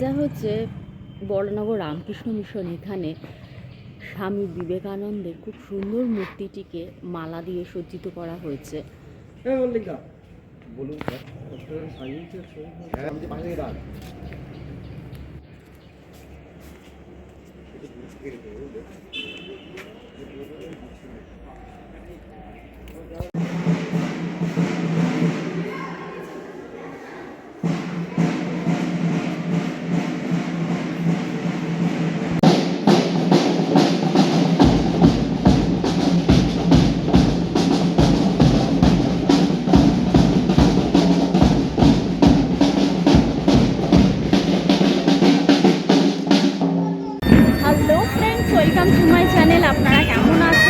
এটা হচ্ছে বড়নগর রামকৃষ্ণ মিশন এখানে স্বামী বিবেকানন্দের খুব সুন্দর মূর্তিটিকে মালা দিয়ে সজ্জিত করা হয়েছে। হ্যাঁ বলুন আপনারা কেমন আছেন?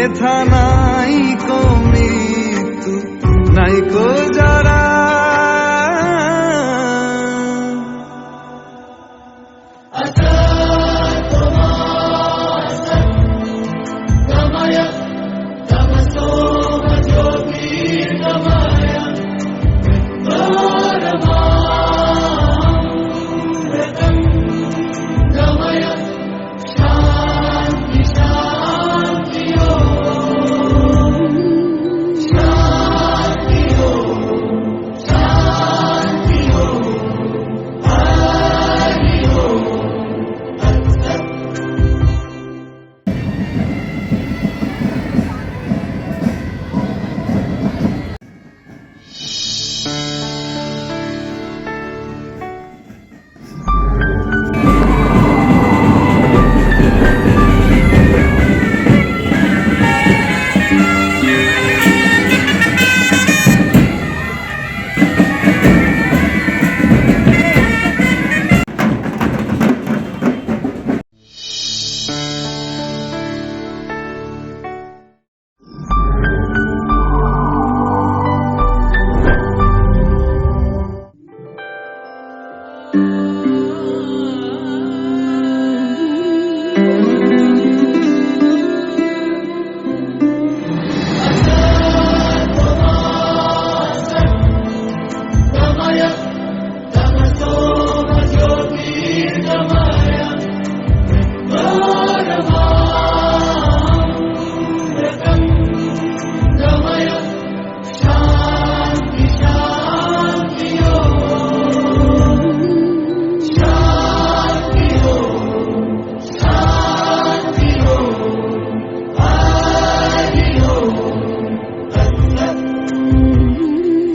ব্যথা নাই কো মৃত্যু নাই কো যারা। আতা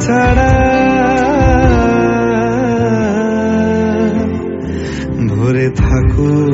ছাড়া ভরে থাকুক।